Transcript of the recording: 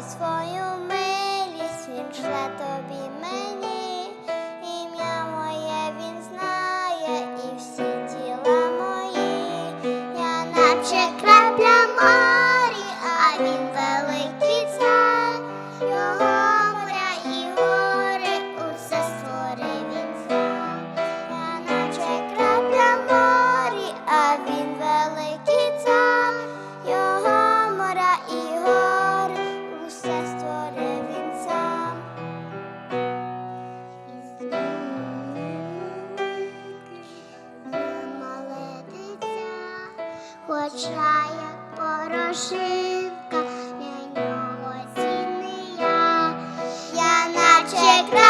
свою милість він шле тобі хоча як порошивка, для нього я, я наче.